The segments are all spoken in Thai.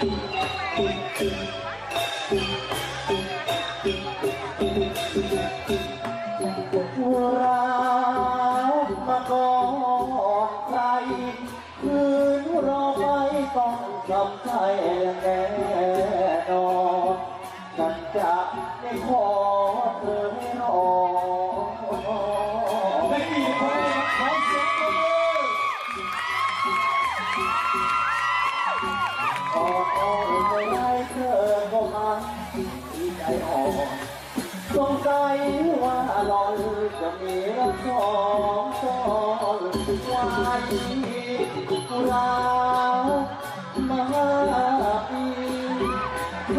รั สงสัยว่าหลอนจะมีรักสองซ้อนไว้รักมาห้าปีโท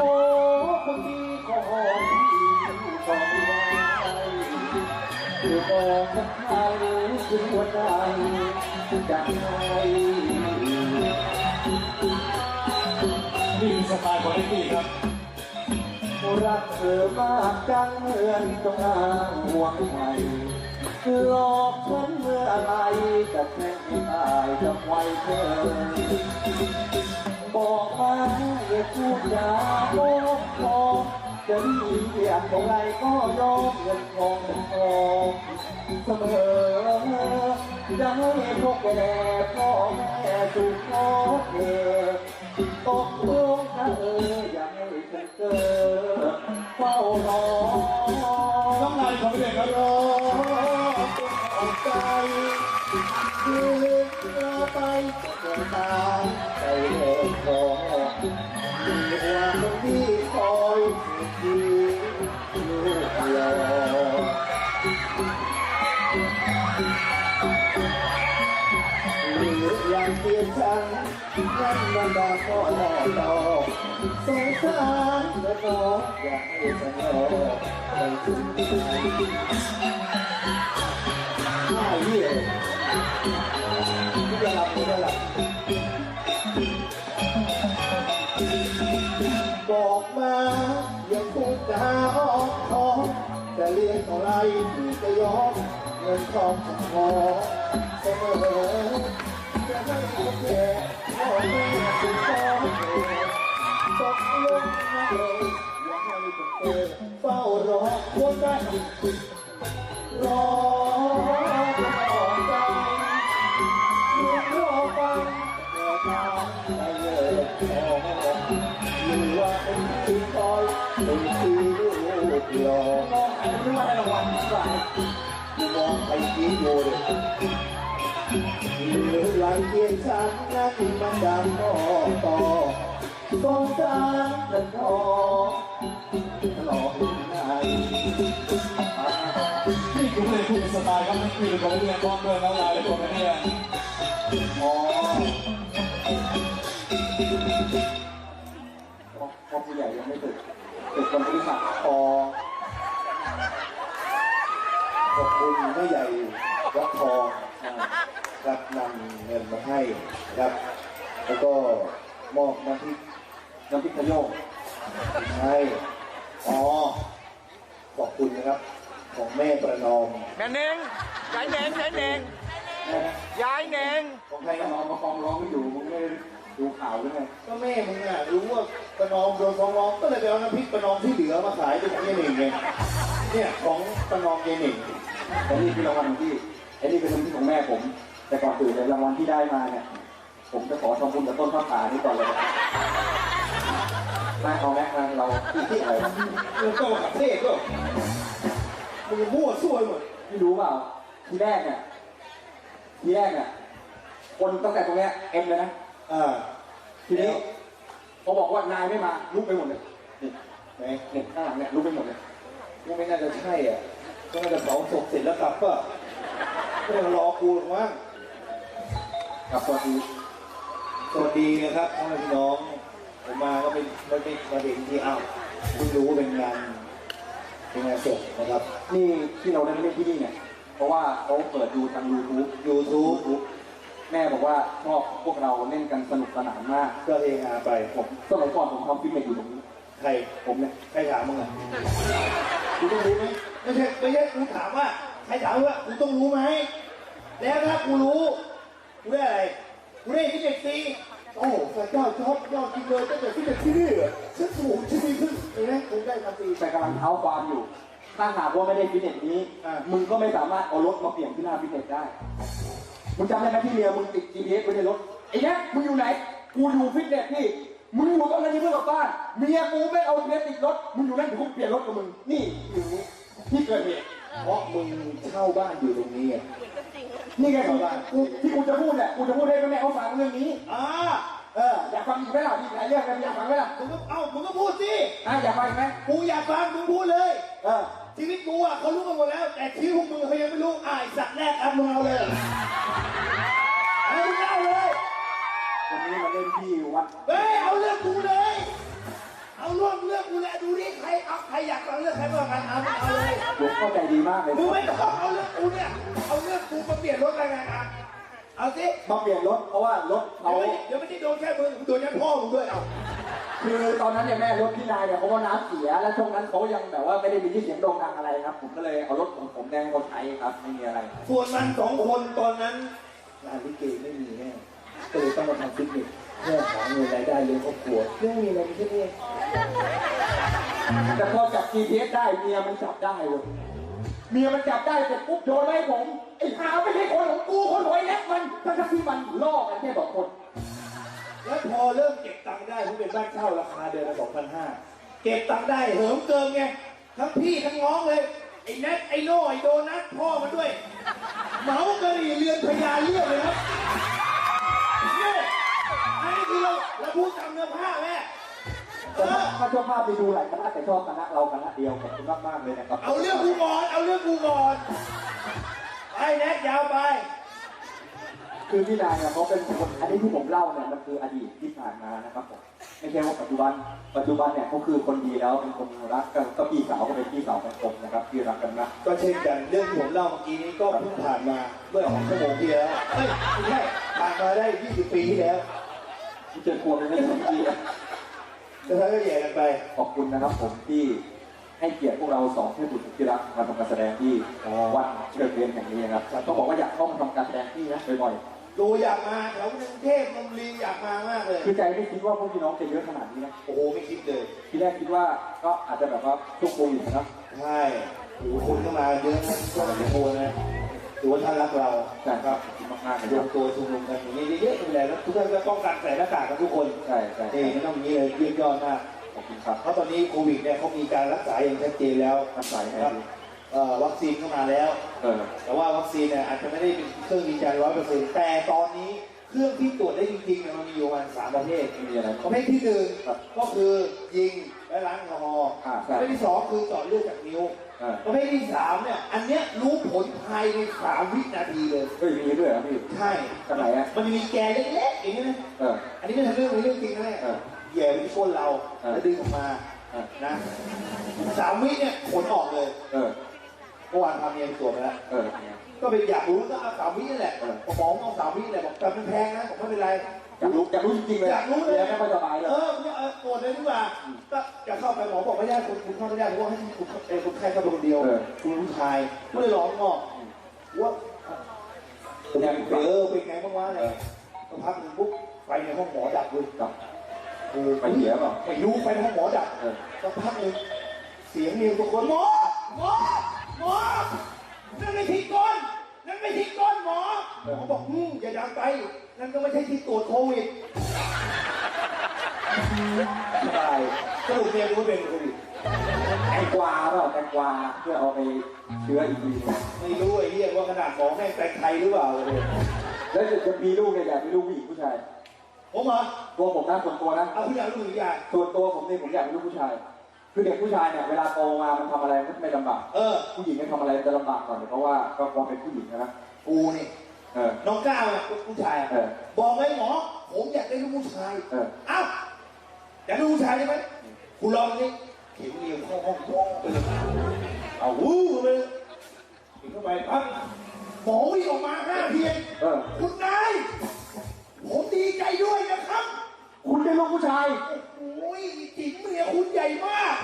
คนดีก็อ่อนดีก็ไม่ได้คือบอกกับใครคือหัวใจจะให้นี่สไตล์ของพี่ครับ รักเธอมากจังเหมือนต้องอ้างห่วงใครหลอกฉันเมื่อไรจะแค่ไม่ตายจะไวเธอ บอกมาอย่าพูดจาโอ้พอจะดีอย่างเท่าไรก็ยอมเงินทองเป็นทองเสมอจะให้พวกแกพ่อแม่สุขขอเธอ ตกลงนะเอออย่าให้ฉันเจอเฝ้ารอน้ำลายของเด็กครับรอกใจคืนเราไปติดตายใจเลิกขอมีความที่คอย บอกมาอย่าพูดจาอ้อมค้อมจะเรียนเท่าไรที่จะยอมเงินทองของพอเสมอจะให้ทุกแก่พ่อแม่สุขพ่อ ตกลงนะเลยอย่าให้ต้องเจอเฝ้ารอคนได้รอจะต่อใจเมื่อรอฟังแต่ทางไม่เลิกพอหรือว่าเป็นที่คอยเป็นที่ลูกหลอกอันนี้ว่าได้รางวัลสายมองไปยิ้มโยเลยหรือหลังเกียงฉันนั้นมันดังต่อต่อ สงสารกันทอหลอกไหนนี่คือเพลงคู่สไตล์ครับนั่นคือของเรียนพร้อมด้วยน้ำลายและของเรียอ๋อพอผู้ใหญ่ยังไม่ตึกตึกคนที่สามอ๋อขอบคุณแม่ใหญ่วัดทองรับนำเงินมาให้ครับ แล้วก็มอบน้ำพริก น้ำพริกขยงให้อ๋อขอบคุณนะครับ ของแม่ประนอมแม่เน่งยายเน่งยายเน่งยายเน่งของใครนะน้องมาคลองร้องไม่อยู่มึงไม่ได้ดูข่าวหรือไงก็แม่มึงอะรู้ว่าประนอมโดนฟ้องร้องก็เลยไปเอาน้ำพริกประนอมที่เหลือมาขายเป็นของเยหนิงไงเนี่ยของประนอมเยหนิงแต่นี่คือรางวัลของพี่ไอ้นี่เป็นรางวัลของแม่ผม แต่ก่อนอื่นเลยรางวัลที่ได้มาเนี่ยผมจะขอทำบุญกับต้นข้าวขานี่ก่อนเลย มาเอาแม็กมาเราที่อะไรวะมึงก็มาขับเทศก็มึงมั่วซั่วหมดพี่รู้เปล่า ทีแรกเนี่ยทีแรกเนี่ยคนตั้งแต่ตรงเนี้ยเอ็มเลยนะอ่าทีนี้พอบอกว่านายไม่มาลุกไปหมดเลยนี่ไหนเนี่ยข้างหลังเนี่ยลุกไปหมดเลยกูไม่น่าจะใช่อะก็น่าจะเผาศพเสร็จแล้วกลับก็ไม่ต้องรอกูหรอกมั้งกับตัวทีสวัสดีนะครับพ่อแม่พี่น้อง ผมมาก็ไม่ไม่ไม่มาเห็นที่อ้าวเพิ่งรู้ว่าเป็นงานเป็นงานศพนะครับ นี่ที่เราได้มาเล่นที่นี่เนี่ยเพราะว่าเขาเปิดดูทาง YouTube YouTube แม่บอกว่าชอบพวกเราเล่นกันสนุกสนานมากก็เฮฮาไปผมสมัยก่อนผมทำฟิตเนสอยู่ตรงนี้ใครผมเนี่ยใครถามมึงอะกูต้องรู้ไหมไม่ใช่ไม่ใช่กูถามว่าใครถามว่ากูต้องรู้ไหมแล้วถ้ากูรู้กูได้อะไรกูได้ที่เด็กซี โอ้พระเจ้าชอบยอดจริงเลยตั้งแต่ที่เป็นที่นี่อฉันสูงที่ดีขึ้นเห็นไหมคงได้ทันทีแต่กำลังเท้าความอยู่ ถ้าหากว่าไม่ได้ฟิตเนสนี้ มึงก็ไม่สามารถเอารถมาเปลี่ยนที่หน้าฟิตเนสได้ มึงจำได้ไหมที่เมียมึงติด GPS ไว้ในรถ ไอ้เนี้ยมึงอยู่ไหน กูอยู่ฟิตเนสพี่ มึงอยู่ตรงนั้นยังเพื่อนกับบ้านเมียกูไม่เอา GPS ติดรถ มึงอยู่นั่นเดี๋ยวกูเปลี่ยนรถกับมึง นี่อยู่นี้ที่เกิดเหตุเพราะมึงเช่าบ้านอยู่ตรงนี้ นี่ไงกูกูที่กูจะพูดแหละกูจะพูดให้แม่เขาฟังเรื่องนี้ อ่าเอออยากฟังอีกไหมล่ะมีหลายเรื่องนะอยากฟังไหมล่ะมึงก็เอ้ามึงก็พูดสิอะอยากฟังอีกไหมกูอยากฟังมึงพูดเลย เออชีวิตกูอะเขารู้กันหมดแล้ว แต่ชีวิตพวกมึงเขายังไม่รู้อ่าไอ้สัตว์แรกอันมึงเอาเลยเอามึงเอาเลยวันนี้มาเล่นที่วัดเฮ้ยเอาเรื่องกูเลย เอาเรื่องเรื่องกูเลยดูดิใครเอาใครอยากฟังเรื่องใครบ้างกันเอามึงเอาเลยผมเข้าใจดีมากเลยมึงไม่ต้องเอาเรื่อง เอาสิมาเปลี่ยนรถเพราะว่ารถเดี๋ยเขาวไม่เดี๋ยวไม่ได้โดนแค่มึงโดนยันพ่อมึงด้วยเอาคือตอนนั้นเนี่ยแม่รถพี่นายเนี่ยเขาก็น้ำเสีย แล้วช่วงนั้นเขายังแบบว่าไม่ได้มีที่เสียงโด่งดังอะไรครับ ผมก็เลยเอารถของผมแดงเขาใช้ครับไม่มีอะไร ส่วนมันสองคนตอนนั้นงานลิเกไม่มีแน่ก็เลยต้องมาทำฟิตเนสเพื่อหาเงินรายได้เลี้ยงครอบครัวเรื่องมีอะไรไม่ใช่เนี่ยแต่พอจับ GPS ได้เมียมันจับได้เว้ยเมียมันจับได้เสร็จปุ๊บโยนมาให้ผมไอ้หาไม่ใช่คนของกู ทั้งๆที่มันล่อกันแค่สองคน แล้วพอเริ่มเก็บตังค์ได้เพราะเป็นบ้านเช่าราคาเดือนละสองพันห้าเก็บตังค์ได้เหิมเกินไงทั้งพี่ทั้งน้องเลยไอ้แน็กไอ้โน่ไอ้โดนัทพ่อมันด้วยเหมากะหรี่เรือนพญาเลือกเลยครับนี่อันนี้คือเราเราพูดตามเนื้อผ้าแม่เอแต่ถ้าอถ้าชอบภาพไปดูหลายคณะแต่ชอบคณะเราคณะเดียวขอบคุณมากๆเลยนะครับ เอาเรื่องกูก่อน เอาเรื่องกูก่อน ไปแน็กยาวไป คือพี่นายเนี่ยเขาเป็นคนอันนี้ที่ผมเล่าเนี่ยมันคืออดีตที่ผ่านมานะครับผมไม่ใช่ว่าปัจจุบัน ปัจจุบันเนี่ยเขาคือคนดีแล้วเป็นคนรักกันก็พี่สาวก็เป็นพี่สาวของผมนะครับที่รักกันนะก็เช่นกันเรื่องที่ผมเล่าเมื่อกี้นี้ก็เพิ่งผ่านมาเมื่อสองชั่วโมงที่แล้วเอ้ยไม่ใช่ผ่านมาได้ 20 ปีที่แล้วที่เจอควรเป็นไม่ถึงปีนะแล้วท่านก็แย่กันไปขอบคุณนะครับผมที่ให้เกียรติพวกเราสองเพื่อนบุตรที่รักมาทำการแสดงที่วัดเชิดเรียนแห่งนี้นะครับต้องบอกว่าอยากเข้ามาทำการแสดงที่นะบ่อย ดูอยากมาแถวกรุงเทพนนทบุรีอยากมามากเลยๆคือใจไม่คิดว่าพวกพี่น้องจะเยอะขนาดนี้นะโอ้โหไม่คิดเลยทีแรกคิดว่าก็อาจจะแบบว่าช่วงโควิดนะครับใช่โอ้โหคนก็มาเยอะนะก็มาโคนนะถือว่าท่านรักเราใช่ครับขอบคุณมากๆเลยรควรัมบตัวชุมนุมกันอย่างนี้เยอะๆดูแลแล้วทุกท่านก็ป้องกันใส่หน้ากากกันทุกคนใช่ใช่นี่ไม่ต้องอย่างนี้เลยเยี่ยมยอดมาก ขอบคุณครับ เพราะตอนนี้โควิดเนี่ยเขามีการรักษาอย่างชัดเจนแล้วรักษายังไงครับดี เอ่อวัคซีนเข้ามาแล้ว เออ แต่ว่าวัคซีนเนี่ยอาจจะไม่ได้เป็นเครื่องยืนยันร้อยเปอร์เซ็นต์แต่ตอนนี้เครื่องที่ตรวจได้จริงๆเนี่ยมันมีอยู่ประมาณสามประเภทไม่มีอะไรประเภทที่หนึ่งครับก็คือยิงและล้างแอลกอฮอล์อ่าปใช่ระเภทที่สองคือเจาะเลือดจากนิ้ว เออประเภทที่สามเนี่ยอันเนี้ยรู้ผลภายในสามวินาทีเลย เฮ้ยมีด้วยเหรอพี่ใช่กันไหนอะมันมีแกนเล็กๆอย่างนี้นะ เออ อันนี้ไม่ใช่เรื่องนี้เรื่องจริงนะแม่เออแย่ไปที่ก้นเราเออแล้วดึงออกมาเออ นะสามวิเนี่ยผลออกเลย เออ เมื่อวานทำเมียไปตรวจมาแล้วเออก็ไปอยากรู้ก็เอาสามวินั่นแหละเออหมอเอาสามวินั่นแหละบอกแต่มันแพงนะบอกไม่เป็นไร อยากรู้อยากรู้จริงๆเลยอยากรู้เลยไม่ค่อยสบายเลยเออเนี่ยเออตรวจเลยดีกว่าก็จะเข้าไปหมอบอกไม่ได้คุณคุณเข้าไม่ได้เพราะว่าให้คุณเออคุณไข้เข้าไปคนเดียวเออคุณผู้ชายก็เลยร้องงอกว่าอยากเออเป็นไงบ้างวะอะไรสักพักหนึ่งปุ๊บไฟในห้องหมอดับเลยกับโอ้ไปเสียเปล่าไม่รู้ไฟในห้องหมอดับเออสักพักหนึ่งเสียงเรียงทุกคนหมอหมอหมอ นั่นไม่ที่ก้นนั่นไม่ที่ก้นหมอหมอบอกอืมอย่าดังไปนั่นก็ไม่ใช่ที่ตรวจโควิดสบายสรุปเมียรู้ว่าเป็นโควิดแตงกวาเปล่าแตงกวาเพื่อเอาไปเชื้ออีกทีหนึงไม่รู้ไอ้เรียกว่าขนาดหมอแม่งแต่งไทยหรือเปล่าเลยแล้วจะจะมีลูกเนี่ยอยากมีลูกผู้หญิงผู้ชายผมเหรอตัวผมนะส่วนตัวนะเอาพี่อยากรู้หรือยังส่วนตัวผมเนี่ยผมอยากมีลูกผู้ชาย คือเด็กผู้ชายเนี่ยเวลาโตมามันทำอะไรมันไม่ลำบากเออ ผู้หญิงเนี่ยทำอะไรจะลำบากก่อนเพราะว่าก็ความเป็นผู้หญิงนะกูนี่เออ น้องก้าวเนี่ยผู้ชายอะเออบอกไว้หมอผมอยากได้ลูกผู้ชายเออ เอ้าอยากได้ลูกผู้ชายใช่ไหมคุณลองนี่เข็มเรียวเข้าห้องโว้งไปเลยเอาวู้ไปเลยเข็มเข้าไปปั๊บหมอวิ่งออกมาหน้าเพียงเออ คุณนายผมดีใจด้วยนะครับ คุณเป็นลูกผู้ชายโอ้ยจิ๋ มเมียคุณใหญ่มาก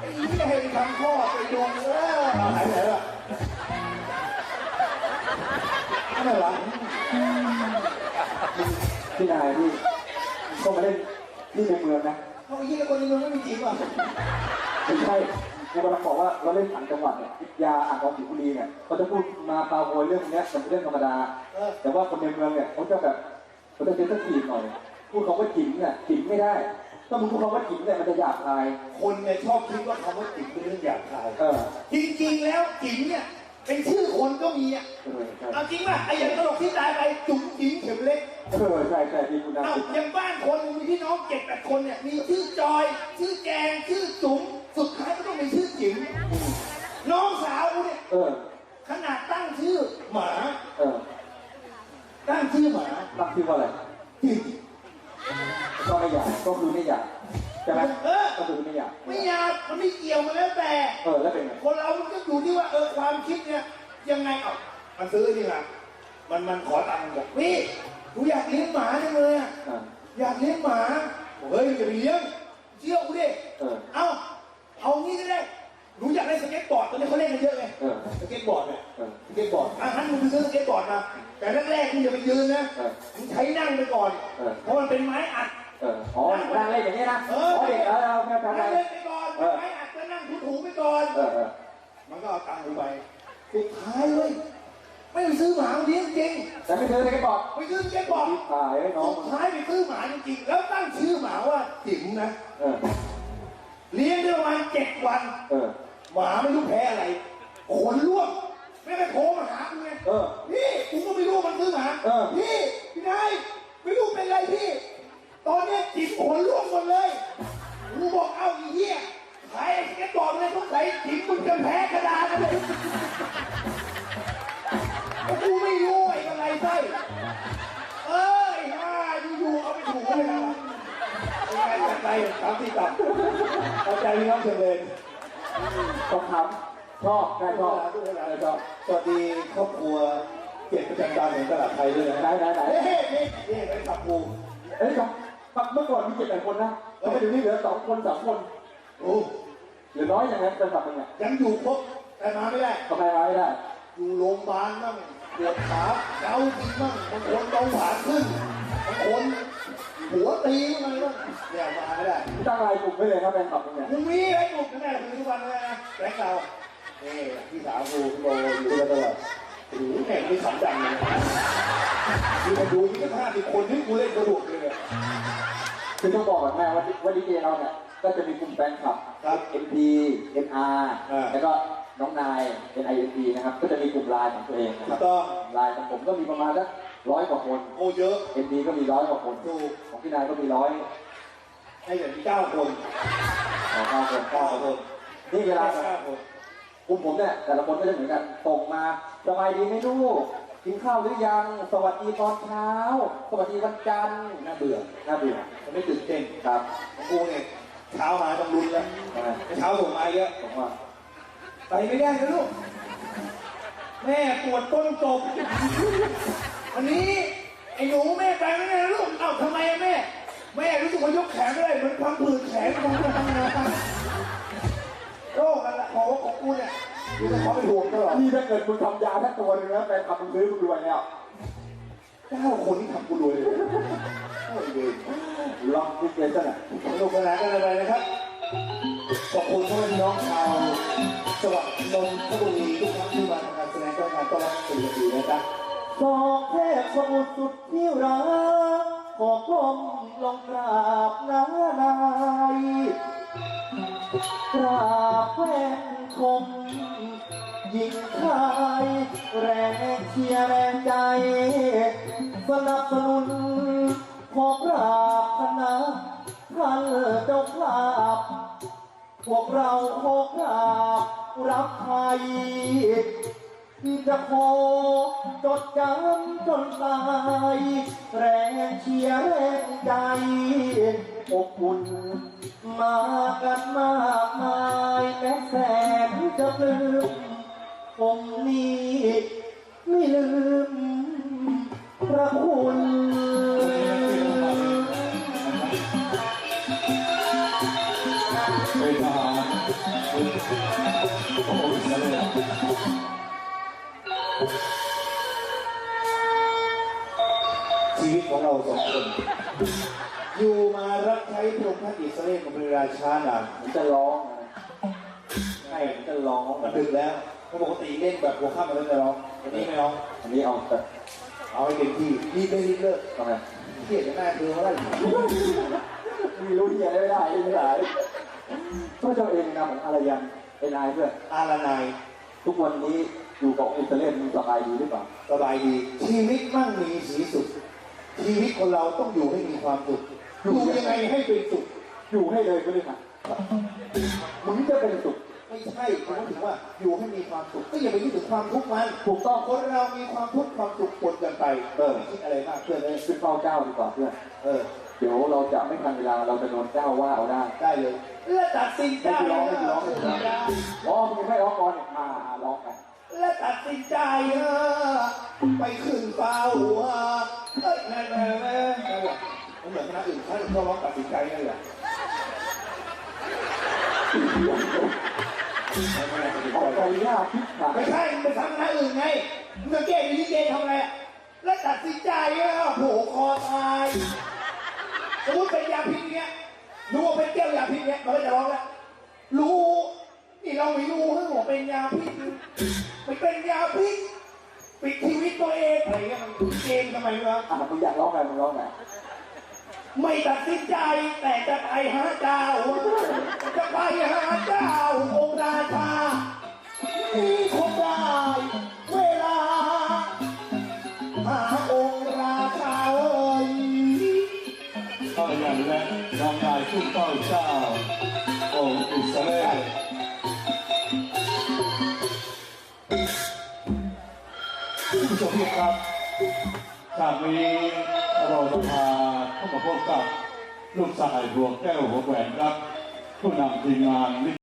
ไอ้นี่ให้ไปทำข้อไปดวงเออหายไปไหนล่ะอะไรวะมึงพี่นายพี่ก็มาเล่นที่ในเมืองนะเขาไอ้เหี้ยคนในเมืองไม่มีจริงว่ะไม่ใช่กูกำลังบอกว่าเราเล่นต่างจังหวัดเนี่ยยาอ่างทองสิงห์บุรีเนี่ยเขาจะพูดมาปาโวยเรื่องเนี้ยเป็นเรื่องธรรมดาเออแต่ว่าคนในเมืองเนี่ยเขาจะแบบเขาจะเป็นตะกีบหน่อย พูดคำว่าจิ๋มเนี่ยจิ๋มไม่ได้ถ้ามึงพูดคำว่าจิ๋มเนี่ยมันจะหยาบคายคนเนี่ยชอบคิดว่าคำว่าจิ๋มเป็นเรื่องหยาบคายเออจริงๆแล้วจิ๋มเนี่ยเป็นชื่อคนก็มีอะเออใช่เอาจริงป่ะไอ้อย่างตลกที่ตายไปจุ๋มจิ๋มเข็มเล็กเออใช่ใช่ดีคุณนะเอ้าอย่างบ้านคนมีพี่น้องเจ็ดแปดคนเนี่ยมีชื่อจอย ชื่อแจงชื่อจุ๋มสุดท้ายก็ต้องมีชื่อจิ๋มน้องสาวกูเนี่ยเออ ขนาดตั้งชื่อหมา เออตั้งชื่อหมาตั้งชื่อว่าอะไรจิ๋มก็ไม่อยา กก็คือไม่อยากใช่ไหมเออ ก็คือไม่อยากไม่อยากมันไม่เกี่ยวกันแล้วแต่ เออแล้วเป็นไงคนเรามันก็อยู่ที่ว่าเออความคิดเนี่ยยังไงเอะมันซื้อนี่ไงมันมันขอตังค์มันบอกพี่หนูอยากเลี้ยงหมาจังเลยอะอ่า อยากเลี้ยงหมาเฮ้ยอย่าไปเลี้ยงเชื่อกูดิเออ เอาเอางี้ก็ได้หนูอยากได้สเก็ตบอร์ดตอนนี้เขาเล่นกันเยอะไงเออ สเก็ตบอร์ดเนี่ยเออ สเก็ตบอร์ดอะงั้นมึงไปซื้อสเก็ตบอร์ดมาแต่แรกๆมึงอย่าไปยืนนะเออมึงใช้นั่งไปก่อนเออ เพราะมันเป็นไม้อัด เอออ๋อนั่งเล่นอย่างนี้นะอ๋อเด็กเออเอาแค่นั่ทำงอะไรเล่นไปก่อนเออไม้อัดก็นั่งถูๆไปก่อน เออเออมันก็เอาตังค์กูไปสุดท้ายเลยไม่ไปซื้อหมามาเลี้ยงจริงแต่ไม่ซื้อเลยก็บอกไปซื้อสเก็ตบอร์ดพี่ตายไอ้น้องสุดมึงท้ายไปซื้อหมาจริงๆแล้วตั้งชื่อหมาว่าจิ๋มนะเออเลี้ยงได้ประมาณเจ็ดวันเออหมาไม่รู้แพ้อะไรขนร่วงไม่ไปโทรมาหากูไงเออพี่กูก็ไม่รู้มันซื้อหมาเออพี่พี่นายไม่รู้เป็นไรพี่ตอนเนล่วงหมดเลยกูบอกเอ้าอีเหี้ยขายไอ้สเก็ตบอร์ดเลยต้องใส่จิ๋มมึงจะแพ้กระดานเลยกูไม่รู้ไอ้อะไรไส้เอ้ยฮ่าอยู่ๆเอาไปถูกเลยนะยังไงจัดไปสามสี่ตับเอาใจพี่น้องเฉลยต้องทำชอบได้ชอบได้ชอบสวัสดีครอบครัวเกียรติประจันบานของตลาดไทยด้วยนะไหนไหนไหนเฮ้เฮ้ยเฮ้ยเฮ้ยไปขับกูเอ้ยครับ เมื่อก่อนมีเจ็ดแปดคนนะทำไมเดี๋ยวนี้เหลือสองคนสามคนโอ้เหลือน้อยอย่างนั้นเป็นแบบยังไงยังอยู่ครบแต่มาไม่ได้ทำไมมาไม่ได้ อยู่โรงพยาบาลบ้างปวดขาเกาจริงบ้างบางคนเบาหวานขึ้นบางคนหัวตีบ้างอะไรบ้างเนี่ยมาไม่ได้ตั้งลายกลุ่มไว้เลยครับแฟนคลับยังไงมึงมีไอ้กลุ่มนั่นแหละคือทุกวันเลยนะแบงค์เรานี่พี่สาวกูโลอยู่ด้วยตลอดโอ้โหแข่งไม่ขำดังเลยมีมาดูยี่สิบห้าสิบคนที่กูเล่นกระโดดเลยอะ คือต้องบอกก่อนแม่ว่าว่าดีเจเราเนี่ยก็จะมีกลุ่มแฟนคลับ ครับ MP NR อ่าแล้วก็น้องนาย NINP นะครับ ก็จะมีกลุ่มไลน์ของตัวเองนะคถูรักบต้อง ไลน์ของผมก็มีประมาณสักร้อยกว่าคน โอ้เยอะ NP ก็มีร้อยกว่าคน ถูก ของพี่นายก็มีร้อยให้อย่างที่เก้าคนสองเก้าคนเก้าคน นี่เวลาเก้าคน กลุ่มผมเนี่ยแต่ละคนก็จะเหมือนกันส่งมาสบายดีไหมลูกกินข้าวหรือยัง สวัสดีตอนเช้า สวัสดีวันจันทร์น่าเบื่อน่าเบื่อไม่ตื่นเต้นครับกูเนี่ยเช้ามาต้องลุ้นแล้วเช้าส่งมาเยอะผมว่าไปไม่ได้นะลูกแม่ปวดต้นจบวันนี้ไอ้หนูแม่ไปไม่ได้นะลูกเอ้าทำไมแม่ แม่รู้สึกว่ายกแขนไม่ได้เหมือนพังผืดแขนทำงาทำงาน โรคอะไรของของกูเนี่ยกูจะขอไปห่วงตลอดนี่ถ้าเกิดคุณทำยาแค่ตัวหนึงนะแฟนคลับมึงซื้อมึงรวยแล้วเก้าคนที่ทำกูรวยเลยโอ้ยเวรลองคิดเลยสักหน่อยสนุกสนานกันไปนะครับขอบคุณพ่อแม่พี่น้องชาวจังหวัดนนทบุรีทุกท่านที่มาทำการแสดงก็งานต้อนรับเป็นอย่างดีนะจ๊ะสองเทพสมุทรสุดที่รักขอก้มลงกราบน้านาย กราบแฟนคมยิงชายแรงเชียร์แรงใจ สนับสนุนขอกราบคณะท่านเจ้าภาพพวกเราขอกราบรับไทยที่จะขอจดจำจนตาย แรงเชียร์แรงใจอบอุ่น มากันมากมายและแสนจะปลืมผมนี้ไม่ลืมพระคุณเป็นทาโอ้โหเสียชีวิตของเราสองคน อยู่มารับใช้พระองค์ท่านอิสราเอลกับเวลาช้านานผมจะร้องนะใช่ผมจะร้อง มันดึกแล้วเพราะปกติเล่นแบบหัวค่ำมันก็จะร้องวันนี้ไม่ร้องอันนี้เอาแต่เอาให้เต็มที่รีบไม่รีบเลิกทำไมเครียดจะหน้าคือว่าอะไรมีรู้ที่อะไรไม่ได้ไม่ได้ก็เจ้าเองนะผมอะไรยังเป็นนายเพื่อนอาลานายทุกวันนี้อยู่กับอิตาเลียนมึงสบายดีหรือเปล่าสบายดีชีวิตมั่งมีสีสุขชีวิตคนเราต้องอยู่ให้มีความสุข อยู่ยังไงให้เป็นสุข อยู่ให้เลยก็ได้ค่ะมึงจะเป็นสุข ไม่ใช่ผมถึงว่าอยู่ให้มีความสุขก็อย่าไปคิดถึงความทุกข์มันถูกต้องคนเรามีความทุกข์ความสุขปนกันไปเออไม่คิดอะไรมากเพื่อนเลยขึ้นเฝ้าเจ้าดีกว่าเพื่อนเออเดี๋ยวเราจะไม่ทันเวลาเราจะโดนเจ้าว่าเอาได้ได้เลยและตัดสินใจไม่ร้องไม่ร้องไม่ร้องอ๋อมึงไม่ร้องก่อนเนี่ยมาร้องกันและตัดสินใจเออไปขึ้นเฝ้าเอ้ยแม่แม่แม่นั่นแหละ มันเหมือนคณะอื่นเขาเขาร้องตัดสินใจนั่นแหละออกไปยากพิษขาไม่ใช่มันไปทำคณะอื่นไงมึงสังเกตดูลิเกทำอะไรอะและตัดสินใจเออโผล่คอตายสมมติเป็นยาพิษเนี้ยรู้ว่าเป็นแก้วยาพิษเนี้ยมันก็จะร้องแล้วรู้นี่เราไม่รู้ให้บอกเป็นยาพิษมันเป็นยาพิษปิดชีวิตตัวเองอะไรเงี้ยมันเกมทำไมวะอะมึงอยากร้องไงมึงร้องไง ไม่ตัดสินใจแต่จะไปหาเจ้า จะไปหาเจ้าองค์ราชามีคนได้เวลา หาองค์ราชาเอ้ยก็อย่างแรกทำลายผู้เฝ้าเจ้าองค์อิสราเอลผู้ชมที่ครับจากนี้เราจะพาเข้ามาพบ กับลูกชายดวงแก้วหัวแหวนครับ ผู้นำทีมงาน